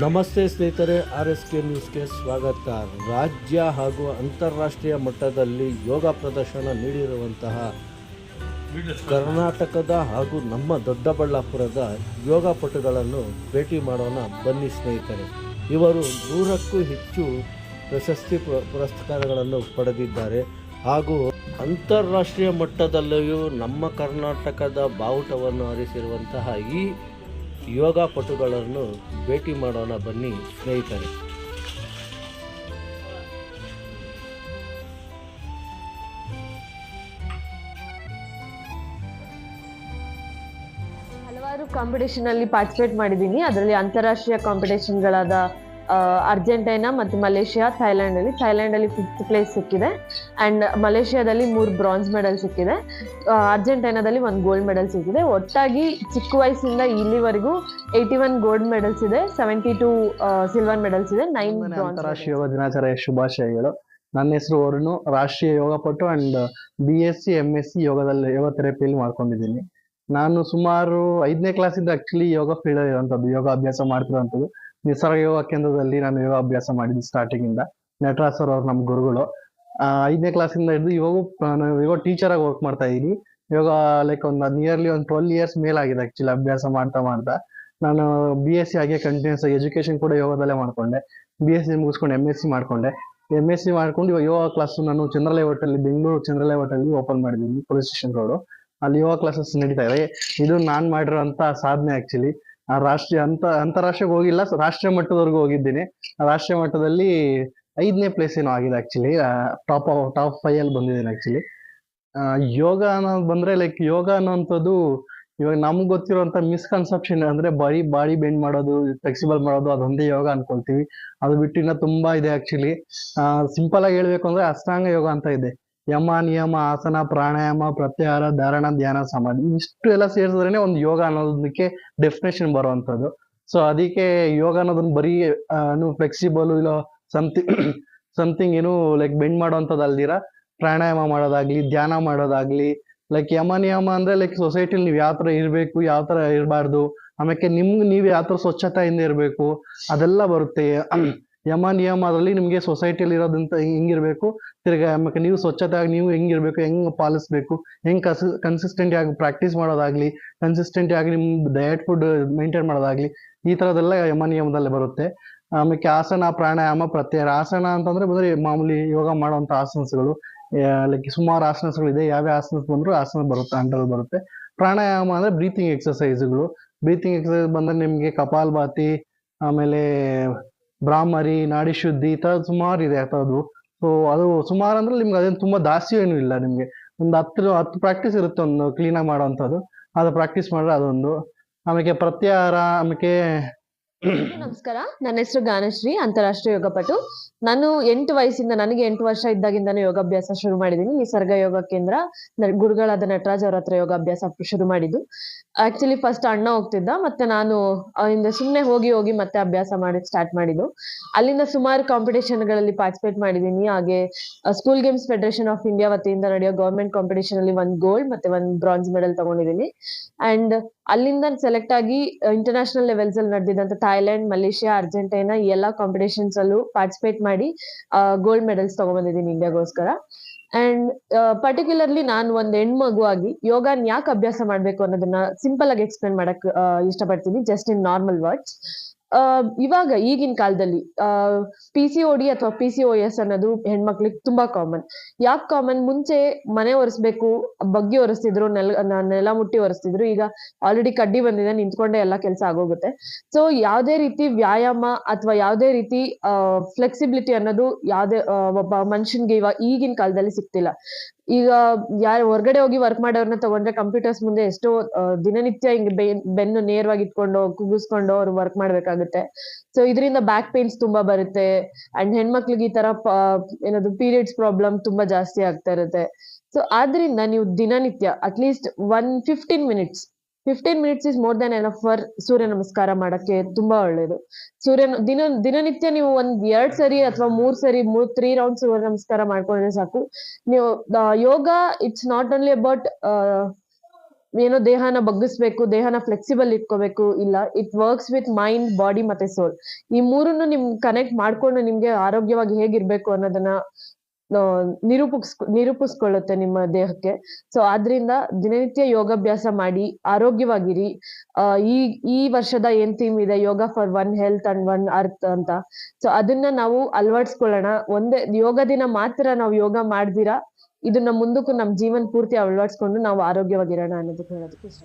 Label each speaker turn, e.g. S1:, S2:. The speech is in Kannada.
S1: ನಮಸ್ತೆ ಸ್ನೇಹಿತರೆ ಆರ್ ಎಸ್ ಕೆ ನ್ಯೂಸ್ಗೆ ಸ್ವಾಗತ. ರಾಜ್ಯ ಹಾಗೂ ಅಂತಾರಾಷ್ಟ್ರೀಯ ಮಟ್ಟದಲ್ಲಿ ಯೋಗ ಪ್ರದರ್ಶನ ನೀಡಿರುವಂತಹ ಕರ್ನಾಟಕದ ಹಾಗೂ ನಮ್ಮ ದೊಡ್ಡಬಳ್ಳಾಪುರದ ಯೋಗ ಪಟುಗಳನ್ನು ಭೇಟಿ ಮಾಡೋಣ. ಬನ್ನಿ ಸ್ನೇಹಿತರೆ. ಇವರು ನೂರಕ್ಕೂ ಹೆಚ್ಚು ಪ್ರಶಸ್ತಿ ಪುರ- ಪುರಸ್ಕಾರಗಳನ್ನು ಪಡೆದಿದ್ದಾರೆ. ಹಾಗೂ ಅಂತಾರಾಷ್ಟ್ರೀಯ ಮಟ್ಟದಲ್ಲಿಯೂ ನಮ್ಮ ಕರ್ನಾಟಕದ ಬಾವುಟವನ್ನು ಹರಿಸಿರುವಂತಹ ಈ ಯೋಗ ಪಟುಗಳನ್ನು ಭೇಟಿ ಮಾಡೋಣ ಬನ್ನಿ ಸ್ನೇಹಿತರೆ.
S2: ಹಲವಾರು ಕಾಂಪಿಟೇಷನ್ ಅಲ್ಲಿ ಪಾರ್ಟಿಸಿಪೇಟ್ ಮಾಡಿದ್ದೀನಿ. ಅದರಲ್ಲಿ ಅಂತಾರಾಷ್ಟ್ರೀಯ ಕಾಂಪಿಟೇಷನ್ಗಳಾದ ಅರ್ಜೆಂಟೈನಾ ಮತ್ತು ಮಲೇಷಿಯಾ ಥೈಲ್ಯಾಂಡ್ ಅಲ್ಲಿ ಥೈಲ್ಯಾಂಡ್ ಅಲ್ಲಿ ಫಿಫ್ತ್ ಪ್ಲೇಸ್ ಸಿಕ್ಕಿದೆ. ಅಂಡ್ ಮಲೇಷಿಯಾದಲ್ಲಿ ಮೂರು ಬ್ರಾನ್ಸ್ ಮೆಡಲ್ ಸಿಕ್ಕಿದೆ. ಅರ್ಜೆಂಟೈನಾದಲ್ಲಿ ಒಂದು ಗೋಲ್ಡ್ ಮೆಡಲ್ ಸಿಕ್ಕಿದೆ. ಒಟ್ಟಾಗಿ ಚಿಕ್ಕ ವಯಸ್ಸಿಂದ ಇಲ್ಲಿವರೆಗೂ ಏಯ್ಟಿ ಒನ್ ಗೋಲ್ಡ್ ಮೆಡಲ್ಸ್ ಇದೆ ಸೆವೆಂಟಿ ಟು ಸಿಲ್ವರ್ ಮೆಡಲ್ಸ್ ಇದೆ ನೈನ್
S3: ಅಂತಾರಾಷ್ಟ್ರೀಯ ಯೋಗ ದಿನಾಚರಣೆಯ ಶುಭಾಶಯಗಳು. ನನ್ನ ಹೆಸರು ಅವರನ್ನು ರಾಷ್ಟ್ರೀಯ ಯೋಗ ಪಟು and B S C M S C ಯೋಗದಲ್ಲಿ ಯೋಗ ಥೆರಪಿಯಲ್ಲಿ ಮಾಡ್ಕೊಂಡಿದ್ದೀನಿ. ನಾನು ಸುಮಾರು ಐದನೇ ಕ್ಲಾಸಿಂದ ಆಕ್ಚುಲಿ ಯೋಗ ಫೀಲ್ಡ್ ಇರುವಂಥದ್ದು ಯೋಗ ಅಭ್ಯಾಸ ಮಾಡ್ತಿರುವಂಥದ್ದು. ನಿಸರ್ಗ ಯೋಗ ಕೇಂದ್ರದಲ್ಲಿ ನಾನು ಯೋಗ ಅಭ್ಯಾಸ ಮಾಡಿದ್ದು ಸ್ಟಾರ್ಟಿಂಗ್ ಇಂದ. ನಟರಾಜ್ ಸರ್ ಅವ್ರು ನಮ್ಮ ಗುರುಗಳು. ಐದನೇ ಕ್ಲಾಸಿಂದ ಹಿಡಿದು ಯೋಗ ನಾನು ಟೀಚರ್ ಆಗಿ ವರ್ಕ್ ಮಾಡ್ತಾ ಇದ್ದೀನಿ ಯೋಗ ಲೈಕ್ ಒಂದು ನಿಯರ್ಲಿ ಒಂದು ಟ್ವೆಲ್ ಇಯರ್ಸ್ ಮೇಲಾಗಿದೆ ಆಕ್ಚುಲಿ ಅಭ್ಯಾಸ ಮಾಡ್ತಾ ಮಾಡ್ತಾ. ನಾನು ಬಿ ಎಸ್ ಸಿ ಹಾಗೆ ಕಂಟಿನ್ಯೂಸ್ ಆಗಿ ಎಜುಕೇಶನ್ ಕೂಡ ಯೋಗದಲ್ಲೇ ಮಾಡ್ಕೊಂಡೆ. ಬಿ ಎಸ್ ಸಿ ಮುಗಿಸ್ಕೊಂಡು ಎಂ ಎಸ್ ಸಿ ಮಾಡ್ಕೊಂಡೆ. ಎಂ ಎಸ್ ಸಿ ಮಾಡ್ಕೊಂಡು ಇವಾಗ ಯೋಗ ಕ್ಲಾಸ್ ನಾನು Chandralai hotel Bengaluru Chandralai hotel open ಮಾಡಿದ್ದೀನಿ ಪೊಲೀಸ್ ಸ್ಟೇಷನ್ ರೋಡು ಅಲ್ಲಿ ಯೋಗ ಕ್ಲಾಸಸ್ ನಡೀತಾ ಇದೆ ಇದು ನಾನು ಮಾಡಿರೋಂಥ ಸಾಧನೆ ಆಕ್ಚುಲಿ ಆ ರಾಷ್ಟ್ರೀಯ ಅಂತ ಅಂತಾರಾಷ್ಟ್ರೀಯ ಹೋಗಿಲ್ಲ, ರಾಷ್ಟ್ರೀಯ ಮಟ್ಟದವರೆಗೂ ಹೋಗಿದ್ದೀನಿ. ಆ ರಾಷ್ಟ್ರೀಯ ಮಟ್ಟದಲ್ಲಿ ಐದನೇ ಪ್ಲೇಸ್ ಏನೋ ಆಗಿದೆ ಆಕ್ಚುಲಿ ಟಾಪ್ ಟಾಪ್ ಫೈವ್ ಅಲ್ಲಿ ಬಂದಿದ್ದೀನಿ ಆಕ್ಚುಲಿ ಯೋಗ ಅನ್ನೋದು ಬಂದ್ರೆ ಲೈಕ್ ಯೋಗ ಅನ್ನೋಂಥದ್ದು ಇವಾಗ ನಮ್ಗೆ ಗೊತ್ತಿರುವಂತ ಮಿಸ್ಕನ್ಸೆಪ್ಷನ್ ಅಂದ್ರೆ ಬರೀ ಬಾಡಿ ಬೆಂಡ್ ಮಾಡೋದು ಫ್ಲೆಕ್ಸಿಬಲ್ ಮಾಡೋದು ಅದೊಂದೇ ಯೋಗ ಅನ್ಕೊಳ್ತೀವಿ. ಅದು ಬಿಟ್ಟು ಇನ್ನ ತುಂಬಾ ಇದೆ ಆಕ್ಚುಲಿ ಸಿಂಪಲ್ ಆಗಿ ಹೇಳ್ಬೇಕು ಅಂದ್ರೆ ಅಷ್ಟಾಂಗ ಯೋಗ ಅಂತ ಇದೆ. ಯಮ, ನಿಯಮ, ಆಸನ, ಪ್ರಾಣಾಯಾಮ, ಪ್ರತ್ಯಾಹಾರ, ಧಾರಣ, ಧ್ಯಾನ, ಸಮಾಧಿ ಇಷ್ಟು ಎಲ್ಲ ಸೇರಿಸಿದ್ರೇನೆ ಒಂದು ಯೋಗ ಅನ್ನೋದಕ್ಕೆ ಡೆಫಿನೇಷನ್ ಬರುವಂತದ್ದು ಸೊ ಅದಕ್ಕೆ ಯೋಗ ಅನ್ನೋದನ್ನ ಬರೀ ಫ್ಲೆಕ್ಸಿಬಲ್ ಇಲ್ಲ ಸಮಥಿಂಗ್ ಸಮಥಿಂಗ್ ಏನು ಲೈಕ್ ಬೆಂಡ್ ಮಾಡೋಂಥದ್ದು ಅಲ್ದಿರ. ಪ್ರಾಣಾಯಾಮ ಮಾಡೋದಾಗ್ಲಿ, ಧ್ಯಾನ ಮಾಡೋದಾಗ್ಲಿ ಲೈಕ್ ಯಮ, ನಿಯಮ ಅಂದ್ರೆ ಲೈಕ್ ಸೊಸೈಟಿಲಿ ನೀವು ಯಾವ ತರ ಇರಬೇಕು, ಯಾವ ತರ ಇರಬಾರ್ದು ಆಮೇಲೆ ನಿಮ್ಗೆ, ನೀವು ಯಾವ ತರ ಸ್ವಚ್ಛತೆಯಿಂದ ಇರಬೇಕು, ಅದೆಲ್ಲ ಬರುತ್ತೆ. ಯಮ ನಿಯಮ ಅದರಲ್ಲಿ ನಿಮಗೆ ಸೊಸೈಟಿಯಲ್ಲಿ ಇರೋದಂತ ಹೆಂಗಿರಬೇಕು. ತಿರ್ಗಾ ಆಮೇಲೆ ನೀವು ಸ್ವಚ್ಛತೆಯಾಗಿ ನೀವು ಹೆಂಗಿರ್ಬೇಕು, ಹೆಂಗ್ ಪಾಲಿಸ್ಬೇಕು, ಹೆಂಗ್ ಕನ್ಸ್ ಕನ್ಸಿಸ್ಟೆಂಟ್ ಆಗಿ ಪ್ರಾಕ್ಟೀಸ್ ಮಾಡೋದಾಗ್ಲಿ ಕನ್ಸಿಸ್ಟೆಂಟ್ ಆಗಿ ನಿಮ್ಮ ಡಯಟ್ ಫುಡ್ ಮೇಂಟೈನ್ ಮಾಡೋದಾಗ್ಲಿ, ಈ ತರದೆಲ್ಲ ಯಮ ನಿಯಮದಲ್ಲಿ ಬರುತ್ತೆ. ಆಮೇಲೆ ಆಸನ, ಪ್ರಾಣಾಯಾಮ ಪ್ರತ್ಯೇಕ ಆಸನ ಅಂತಂದ್ರೆ ಬಂದ್ರೆ ಮಾಮೂಲಿ ಯೋಗ ಮಾಡುವಂತ ಆಸನಸ್ಗಳು. ಲೈಕ್ ಸುಮಾರು ಆಸನಸ್ಗಳಿದೆ ಯಾವ್ಯಾವ ಆಸನ ಬಂದ್ರು ಆಸನ ಬರುತ್ತೆ ಅಂಡರ್ ಬರುತ್ತೆ. ಪ್ರಾಣಾಯಾಮ ಅಂದ್ರೆ ಬ್ರೀತಿಂಗ್ ಎಕ್ಸಸೈಸ್ಗಳು ಬ್ರೀತಿಂಗ್ ಎಕ್ಸರ್ಸೈಸ್ ಬಂದ್ರೆ ನಿಮ್ಗೆ ಕಪಾಲ್ಭಾತಿ ಆಮೇಲೆ ಬ್ರಾಹ್ಮರಿ, ನಾಡಿ ಶುದ್ಧಿ, ಈ ತರ ಸುಮಾರು ಇದೆ ಅದು ಸೊ ಅದು ಸುಮಾರು ಅಂದ್ರೆ ನಿಮ್ಗೆ ಅದೇನು ತುಂಬಾ ದಾಸ್ತಿ ಏನು ಇಲ್ಲ ನಿಮಗೆ. ಒಂದು ಹತ್ತು ಹತ್ತು ಪ್ರಾಕ್ಟೀಸ್ ಇರುತ್ತೆ ಒಂದು ಕ್ಲೀನಾಗಿ ಮಾಡೋವಂಥದ್ದು. ಅದು ಪ್ರಾಕ್ಟೀಸ್ ಮಾಡಿದ್ರೆ ಅದೊಂದು. ಆಮೇಲೆ ಪ್ರತ್ಯಾಹಾರ ಆಮೇಲೆ
S2: ನಮಸ್ಕಾರ. ನನ್ನ ಹೆಸರು ಗಾನಶ್ರೀ ಅಂತಾರಾಷ್ಟ್ರೀಯ ಯೋಗಪಟು ನಾನು ಎಂಟು ವಯಸ್ಸಿಂದ, ನನಗೆ ಎಂಟು ವರ್ಷ ಇದ್ದಾಗಿಂದಾನು ಯೋಗಾಭ್ಯಾಸ ಶುರು ಮಾಡಿದ್ದೀನಿ. ನಿಸರ್ಗ ಯೋಗ ಕೇಂದ್ರ ಗುರುಗಳಾದ ನಟರಾಜ್ ಅವ್ರ ಹತ್ರ ಯೋಗಾಭ್ಯಾಸ ಶುರು ಮಾಡಿದ್ದು. ಆಕ್ಚುಲಿ ಫಸ್ಟ್ ಅಣ್ಣ ಹೋಗ್ತಿದ್ದ, ಮತ್ತೆ ನಾನು ಅವರಿಂದ ಸುಮ್ಮನೆ ಹೋಗಿ ಹೋಗಿ ಮತ್ತೆ ಅಭ್ಯಾಸ ಮಾಡಿ ಸ್ಟಾರ್ಟ್ ಮಾಡಿದ್ದು. ಅಲ್ಲಿಂದ ಸುಮಾರು ಕಾಂಪಿಟೇಷನ್ಗಳಲ್ಲಿ ಪಾರ್ಟಿಸಿಪೇಟ್ ಮಾಡಿದ್ದೀನಿ. ಹಾಗೆ school games federation of India ವತಿಯಿಂದ ನಡೆಯೋ ಗವರ್ಮೆಂಟ್ ಕಾಂಪಿಟೇಷನ್ ಅಲ್ಲಿ ಒಂದು ಗೋಲ್ಡ್ ಮತ್ತೆ ಒಂದು ಬ್ರಾನ್ಸ್ ಮೆಡಲ್ ತಗೊಂಡಿದ್ದೀನಿ. ಅಂಡ್ ಅಲ್ಲಿಂದ ಸೆಲೆಕ್ಟ್ ಆಗಿ ಇಂಟರ್ನ್ಯಾಷನಲ್ ಲೆವೆಲ್ಸ್ ಅಲ್ಲಿ ನಡೆದಿದ್ದಂತ ಥೈಲ್ಯಾಂಡ್ ಮಲೇಷಿಯಾ ಅರ್ಜೆಂಟೈನಾ ಈ ಎಲ್ಲಾ ಕಾಂಪಿಟೇಷನ್ಸ್ ಅಲ್ಲೂ ಪಾರ್ಟಿಸಿಪೇಟ್ ಮಾಡಿ ಗೋಲ್ಡ್ ಮೆಡಲ್ಸ್ ತಗೊಂಡ್ಬಂದಿದ್ದೀನಿ ಇಂಡಿಯಾಗೋಸ್ಕರ. ಅಂಡ್ ಪರ್ಟಿಕ್ಯುಲರ್ಲಿ ನಾನು ಒಂದು ಹೆಣ್ಮಗು ಆಗಿ, ಯೋಗನ್ ಯಾಕೆ ಅಭ್ಯಾಸ ಮಾಡಬೇಕು ಅನ್ನೋದನ್ನ ಸಿಂಪಲ್ ಆಗಿ ಎಕ್ಸ್ಪ್ಲೇನ್ ಮಾಡಕ್ ಇಷ್ಟಪಡ್ತೀನಿ ಜಸ್ಟ್ ಇನ್ ನಾರ್ಮಲ್ ವರ್ಡ್ಸ್ ಇವಾಗ ಈಗಿನ ಕಾಲದಲ್ಲಿ ಪಿ ಸಿ ಡಿ ಅಥವಾ ಪಿ ಸಿ ಎಸ್ ಅನ್ನೋದು ಹೆಣ್ಮಕ್ಳಿಗೆ ತುಂಬಾ ಕಾಮನ್ ಯಾಕೆ ಕಾಮನ್ ಮುಂಚೆ ಮನೆ ಒರೆಸ್ಬೇಕು, ಬಗ್ಗಿ ಒರೆಸ್ತಿದ್ರು, ನೆಲ ನೆಲ ಮುಟ್ಟಿ ಒರೆಸ್ತಿದ್ರು, ಈಗ ಆಲ್ರೆಡಿ ಕಡ್ಡಿ ಬಂದಿದೆ, ನಿಂತ್ಕೊಂಡೆ ಎಲ್ಲ ಕೆಲಸ ಆಗೋಗುತ್ತೆ. ಸೊ ಯಾವ್ದೇ ರೀತಿ ವ್ಯಾಯಾಮ ಅಥವಾ ಯಾವ್ದೇ ರೀತಿ ಫ್ಲೆಕ್ಸಿಬಿಲಿಟಿ ಅನ್ನೋದು ಯಾವ್ದೇ ಒಬ್ಬ ಮನುಷ್ಯನ್ಗೆ ಇವಾಗ ಈಗಿನ ಕಾಲದಲ್ಲಿ ಸಿಗ್ತಿಲ್ಲ. ಈಗ ಯಾರು ಹೊರಗಡೆ ಹೋಗಿ ವರ್ಕ್ ಮಾಡೋರ್ನ ತಗೊಂಡ್ರೆ ಕಂಪ್ಯೂಟರ್ಸ್ ಮುಂದೆ ಎಷ್ಟೋ ದಿನನಿತ್ಯ ಹಿಂಗೆ ಬೆನ್ನು ನೇರವಾಗಿ ಇಟ್ಕೊಂಡು ಕುಗ್ಗಿಸ್ಕೊಂಡು ಅವ್ರು ವರ್ಕ್ ಮಾಡ್ಬೇಕಾಗುತ್ತೆ. ಸೊ ಇದರಿಂದ ಬ್ಯಾಕ್ ಪೇನ್ಸ್ ತುಂಬಾ ಬರುತ್ತೆ. ಅಂಡ್ ಹೆಣ್ಮಕ್ಳಿಗೆ ಈ ತರ ಏನದು ಪೀರಿಯಡ್ಸ್ ಪ್ರಾಬ್ಲಮ್ ತುಂಬಾ ಜಾಸ್ತಿ ಆಗ್ತಾ ಇರುತ್ತೆ. ಸೊ ಆದ್ರಿಂದ ನೀವು ದಿನನಿತ್ಯ at least one fifteen minutes fifteen minutes is more than enough for Surya Namaskar ಮಾಡಕ್ಕೆ ತುಂಬಾ ಒಳ್ಳೇದು. ಸೂರ್ಯ ದಿನ, ದಿನನಿತ್ಯ ನೀವು ಒಂದ್ ಎರಡ್ ಸರಿ ಅಥವಾ ಮೂರ್ ಸರಿ, ಮೂರ್ ತ್ರೀ ರೌಂಡ್ ಸೂರ್ಯ ನಮಸ್ಕಾರ ಮಾಡ್ಕೊಂಡ್ರೆ ಸಾಕು. ನೀವು yoga it's not only about ಏನೋ ದೇಹನ ಬಗ್ಗಿಸ್ಬೇಕು, ದೇಹನ ಫ್ಲೆಕ್ಸಿಬಲ್ ಇಟ್ಕೋಬೇಕು, ಇಲ್ಲ. It works with mind body ಮತ್ತೆ ಸೋಲ್ ಈ ಮೂರನ್ನು ನಿಮ್ ಕನೆಕ್ಟ್ ಮಾಡ್ಕೊಂಡು ನಿಮ್ಗೆ ಆರೋಗ್ಯವಾಗಿ ಹೇಗಿರ್ಬೇಕು ಅನ್ನೋದನ್ನ ನಿರೂಪಿಸ್ ನಿರೂಪಿಸ್ಕೊಳ್ಳುತ್ತೆ ನಿಮ್ಮ ದೇಹಕ್ಕೆ. ಸೊ ಆದ್ರಿಂದ ದಿನನಿತ್ಯ ಯೋಗಾಭ್ಯಾಸ ಮಾಡಿ, ಆರೋಗ್ಯವಾಗಿರಿ. ಈ ಈ ವರ್ಷದ ಏನ್ ಥೀಮ್ ಇದೆ? Yoga for one health and one earth ಅಂತ. ಸೊ ಅದನ್ನ ನಾವು ಅಳವಡಿಸ್ಕೊಳ್ಳೋಣ. ಒಂದೇ, ಯೋಗ ದಿನ ಮಾತ್ರ ನಾವು ಯೋಗ ಮಾಡ್ದಿರಾ? ಇದನ್ನ ಮುಂದಕ್ಕೂ ನಮ್ಮ ಜೀವನ ಪೂರ್ತಿ ಅಳವಡಿಸ್ಕೊಂಡು ನಾವು ಆರೋಗ್ಯವಾಗಿರೋಣ ಅನ್ನೋದಕ್ಕೆ ಹೇಳೋದಕ್ಕೆ ಇಷ್ಟ